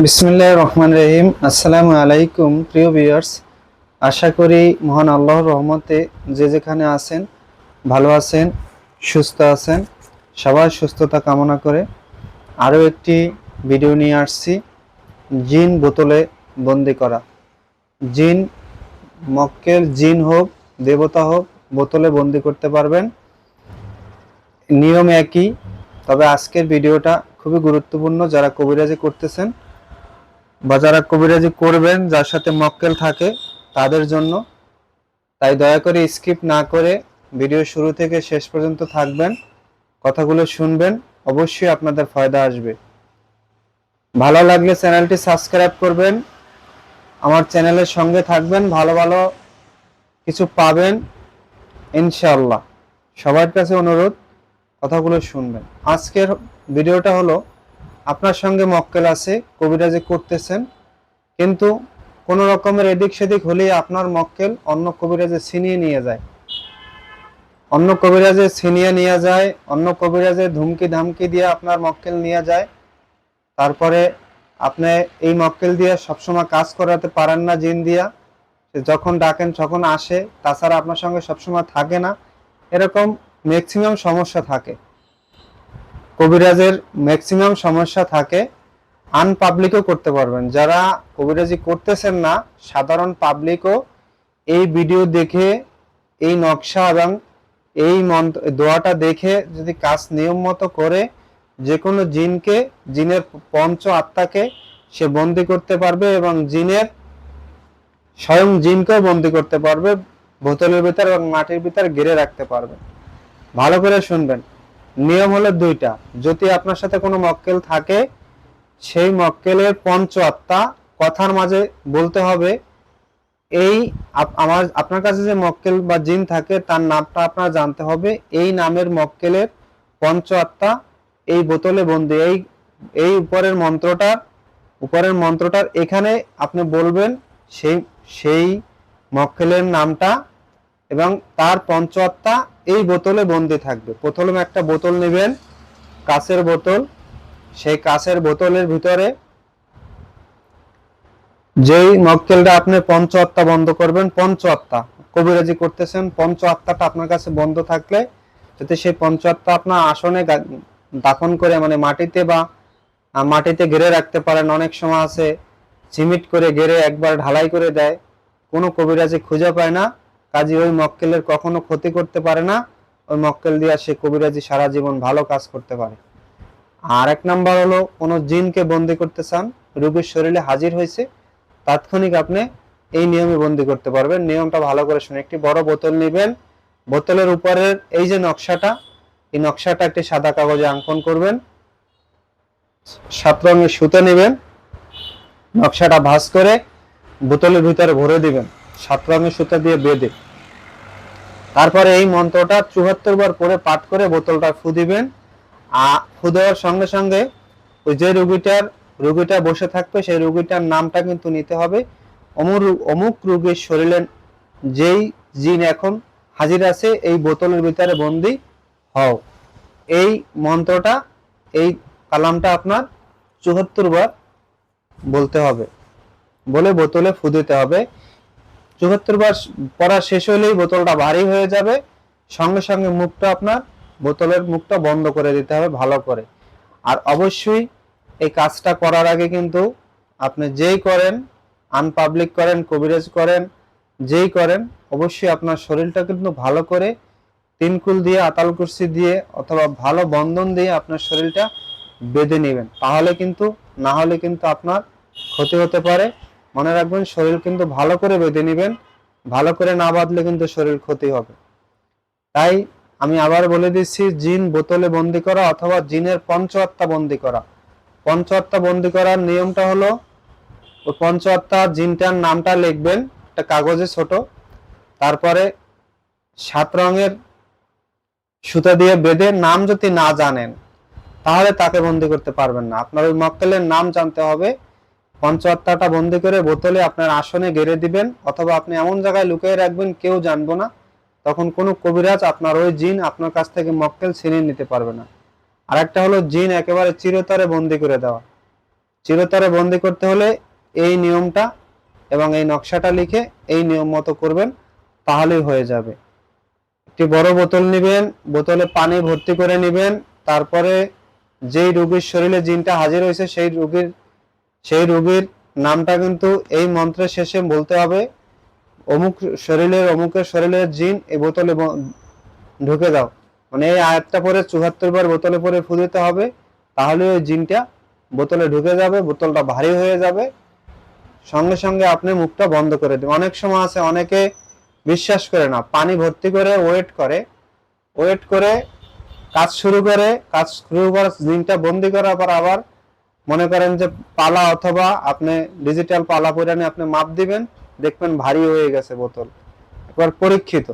বিসমিল্লাহ রহমান রহিম। আসসালামু আলাইকুম, প্রিয় ভিউয়ার্স আশা করি মহান আল্লাহর রহমতে যে যেখানে আছেন, ভালো আছেন, সুস্থ আছেন, সবার সুস্থতা কামনা করে আরও একটি ভিডিও নিয়ে আসছি। জিন বোতলে বন্দি করা। জিন, মক্কেল জিন হোক, দেবতা হোক, বোতলে বন্দি করতে পারবেন। নিয়ম একই, তবে আজকের ভিডিওটা খুবই গুরুত্বপূর্ণ যারা কবিরাজি করতেছেন বা যারা কবিরাজি করবেন, যার সাথে মক্কেল থাকে, তাদের জন্য। তাই দয়া করে স্কিপ না করে ভিডিও শুরু থেকে শেষ পর্যন্ত থাকবেন, কথাগুলো শুনবেন, অবশ্যই আপনাদের ফায়দা আসবে। ভালো লাগলে চ্যানেলটি সাবস্ক্রাইব করবেন, আমার চ্যানেলের সঙ্গে থাকবেন, ভালো ভালো কিছু পাবেন, ইনশাআল্লাহ। সবার কাছে অনুরোধ, কথাগুলো শুনবেন। আজকের ভিডিওটা হলো আপনার সঙ্গে মক্কেল আছে, কবিরাজি করতেছেন, কিন্তু কোনো রকমের এদিক সেদিক হলেই আপনার মক্কেল অন্য কবিরাজে ছিনিয়ে নিয়ে যায়। অন্য কবিরাজে ছিনিয়ে নিয়ে যায়, অন্য কবিরাজে ধুমকি ধামকি দিয়ে আপনার মক্কেল নিয়ে যায়। তারপরে আপনি এই মক্কেল দিয়ে সবসময় কাজ করাতে পারেন না জিন দিয়া। যখন ডাকেন, তখন আসে। তাছাড়া আপনার সঙ্গে সবসময় থাকে না। এরকম ম্যাক্সিমাম সমস্যা থাকে। কবিরাজের ম্যাক্সিমাম সমস্যা থাকে আনপাবলিকও করতে পারবেন। যারা কবিরাজি করতেছেন না, সাধারণ পাবলিকও এই ভিডিও দেখে, এই নকশা এবং এই মন্ত্র, দোয়াটা দেখে যদি কাজ নিয়ম মতো করে যে কোনো জিনকে, জিনের পঞ্চ আত্মাকে সে বন্দি করতে পারবে এবং জিনের স্বয়ং জিনকেও বন্দি করতে পারবে, বোতলের ভিতর এবং মাটির ভিতর ঘিরে রাখতে পারবে। ভালো করে শুনবেন। নিয়ম হলো দুইটা। যদি আপনার সাথে কোনো মক্কেল থাকে, সেই মক্কেলের পঞ্চ আত্মা কথার মাঝে বলতে হবে, এই আমার, আপনার কাছে যে মক্কেল বা জিন থাকে, তার নামটা আপনার জানতে হবে, এই নামের মক্কেলের পঞ্চ আত্মা এই বোতলে বন্দি, এই এই উপরের মন্ত্রটার উপরের মন্ত্রটার এখানে আপনি বলবেন সেই সেই মক্কেলের নামটা এবং তার পঞ্চ আত্মা এই বোতলে বন্দি থাকবে। প্রথমে একটা বোতল নেবেন, কাঁচের বোতল। সেই কাঁচের বোতলের ভিতরে যেই মক্কেলটা আপনি পঞ্চ আত্মা বন্ধ করবেন পঞ্চ আত্মা কবিরাজি করতেছেন পঞ্চ আত্মাটা আপনার কাছে বন্ধ থাকলে যাতে সেই পঞ্চ আত্মা আপনার আসনে দাফন করে মানে মাটিতে বা মাটিতে ঘিরে রাখতে পারেন। অনেক সময় আছে সিমেন্ট করে ঘিরে একবার ঢালাই করে দেয়। কোনো কবিরাজি খুঁজে পায় না। কাজে ওই মক্কেলের কখনো ক্ষতি করতে পারে না। ওই মক্কেল দিয়ে সে কবিরাজি সারা জীবন ভালো কাজ করতে পারে। আর এক নাম্বার হলো, কোনো জিনকে বন্দি করতে চান, রোগীর শরীরে হাজির হয়েছে, তাৎক্ষণিক আপনি এই নিয়মে বন্দি করতে পারবেন। নিয়মটা ভালো করে শুনে, একটি বড় বোতল নেবেন। বোতলের উপরের এই যে নকশাটা, এই নকশাটা একটি সাদা কাগজে অঙ্কন করবেন। সাত রঙের সুতো নেবেন। নকশাটা ভাঁজ করে বোতলের ভিতরে ভরে দিবেন। সাত রঙের সুতা দিয়ে বেঁধে। তারপরে এই মন্ত্রটা চুয়াত্তর বার পরে পাঠ করে বোতলটা ফু দিবেন। ফু দেওয়ার সঙ্গে সঙ্গে ওই যে রুগীটার, রুগীটা বসে থাকবে, সেই রুগীটার নামটা কিন্তু নিতে হবে। অমুক অমুক রুগীর শরীরে যেই জিন এখন হাজির আছে, এই বোতলের ভিতরে বন্দি হও। এই মন্ত্রটা, এই কালামটা আপনার চুয়াত্তর বার বলতে হবে। বলে বোতলে ফু দিতে হবে। চুয়াত্তর বার পড়া শেষ হলেই বোতলটা ভারী হয়ে যাবে। সঙ্গে সঙ্গে মুখটা আপনার বোতলের মুখটা বন্ধ করে দিতে হবে ভালো করে। আর অবশ্যই এই কাজটা করার আগে কিন্তু আপনি যেই করেন আনপাবলিক করেন কবিরাজ করেন, যেই করেন, অবশ্যই আপনার শরীরটা কিন্তু ভালো করে তিনকুল দিয়ে, আতাল কুরসি দিয়ে অথবা ভালো বন্ধন দিয়ে আপনার শরীরটা বেঁধে নেবেন। তাহলে কিন্তু, না হলে কিন্তু আপনার ক্ষতি হতে পারে। মনে রাখবেন, শরীর কিন্তু ভালো করে বেঁধে নেবেন, ভালো করে না বাঁধলে কিন্তু শরীর ক্ষতি হবে। তাই আমি আবার বলে দিচ্ছি, জিন বোতলে বন্দি করা অথবা জিনের পঞ্চ আত্মা বন্দি করা। পঞ্চ আত্মা বন্দি করার নিয়মটা হলো, ওই পঞ্চ আত্মা জিনটার নামটা লিখবেন, একটা কাগজে ছোট, তারপরে সাত রঙের সুতা দিয়ে বেঁধে নাম যদি না জানেন, তাহলে তাকে বন্দি করতে পারবেন না। আপনার ওই মক্কেলের নাম জানতে হবে পঞ্চাত্তাটা বন্দি করে বোতলে আপনার আসনে গেড়ে দিবেন, অথবা আপনি এমন জায়গায় লুকিয়ে রাখবেন কেউ জানব না, তখন কোনো কবিরাজ আপনার ওই জিন আপনার কাছ থেকে মক্কেল ছিনিয়ে নিতে পারবে না। আর একটা হলো জিন একেবারে চিরতরে বন্দি করে দেওয়া। চিরতরে বন্দি করতে হলে এই নিয়মটা এবং এই নকশাটা লিখে এই নিয়ম মতো করবেন, তাহলেই হয়ে যাবে। একটি বড় বোতল নেবেন, বোতলে পানি ভর্তি করে নেবেন, তারপরে যেই রোগীর শরীরে জিনটা হাজির হয়েছে, সেই রোগীর সেই রোগীর নামটা কিন্তু এই মন্ত্রের শেষে বলতে হবে, অমুক শরীরের, অমুকের শরীরের জিন এই বোতলে ঢুকে দাও। মানে এই আয়াতটা পরে চুয়াত্তর বার বোতলে পরে ফু দিতে হবে, তাহলে ওই জিনটা বোতলে ঢুকে যাবে, বোতলটা ভারী হয়ে যাবে। সঙ্গে সঙ্গে আপনি মুখটা বন্ধ করে দেবেন অনেক সময় আছে, অনেকে বিশ্বাস করে না, পানি ভর্তি করে ওয়েট করে। ওয়েট করে কাজ শুরু করে, কাজ শুরু করার জিনটা বন্দি করার পর আবার মনে করেন যে পালা অথবা আপনি ডিজিটাল পালা পরিমাণে আপনি মাপ দিবেন, দেখবেন ভারী হয়ে গেছে বোতল। একবার পরীক্ষিত।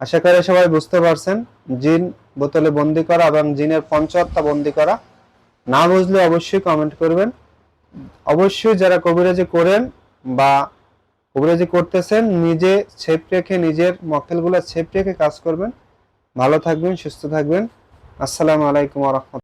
আশা করি সবাই বুঝতে পারছেন, জিন বোতলে বন্দি করা এবং জিনের পঞ্চহত্যা বন্দি করা। না বুঝলে অবশ্যই কমেন্ট করবেন। অবশ্যই যারা কবিরাজি করেন বা কবিরাজি করতেছেন, নিজে ছেপ রেখে, নিজের মক্কেলগুলো ছেপ রেখে কাজ করবেন। ভালো থাকবেন, সুস্থ থাকবেন। আসসালামু আলাইকুম রহমতুল্লাহ।